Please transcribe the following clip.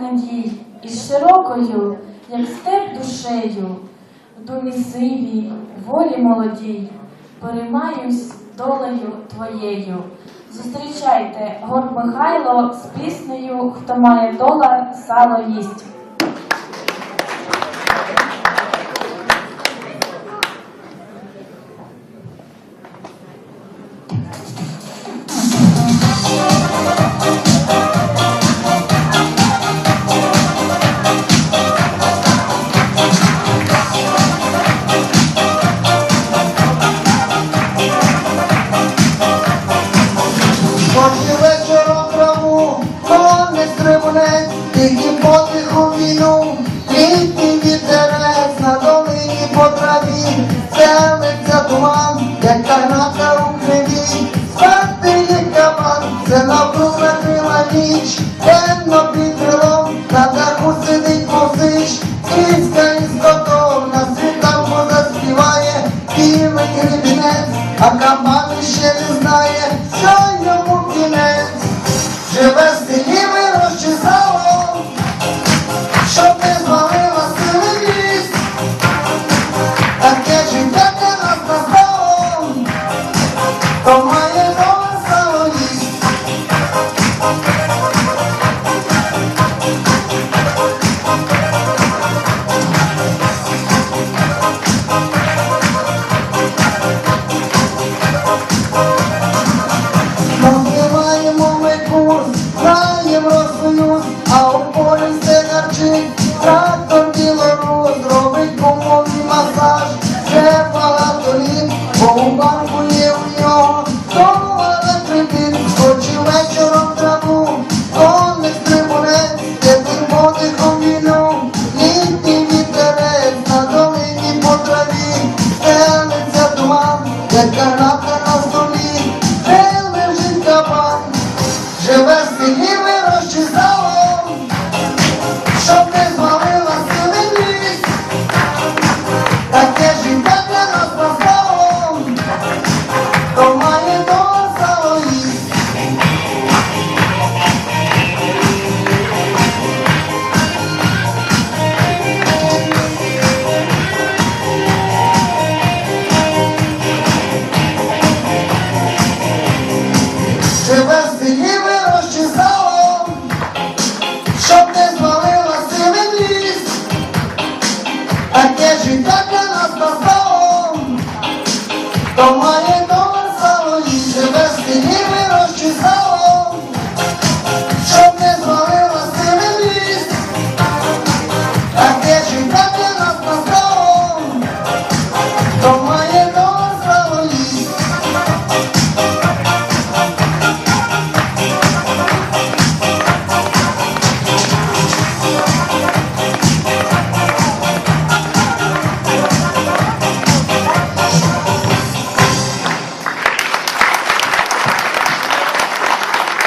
надій, із широкою, як степ душею, в думі сивій, волі молодій, переймаюсь долею твоєю. Зустрічайте Горб Михайло з піснею Хто має долар, сало їсть. duman Yaktan hata ukredi Sahtelik yaman Sen avrupa kıyma hiç Ben nabri Союз, а у полі все гарчить, трактор білорус, робить гумовий масаж, ще багато Вирощі залом, щоб не звалила сили ліс, таке життя для нас настало, то має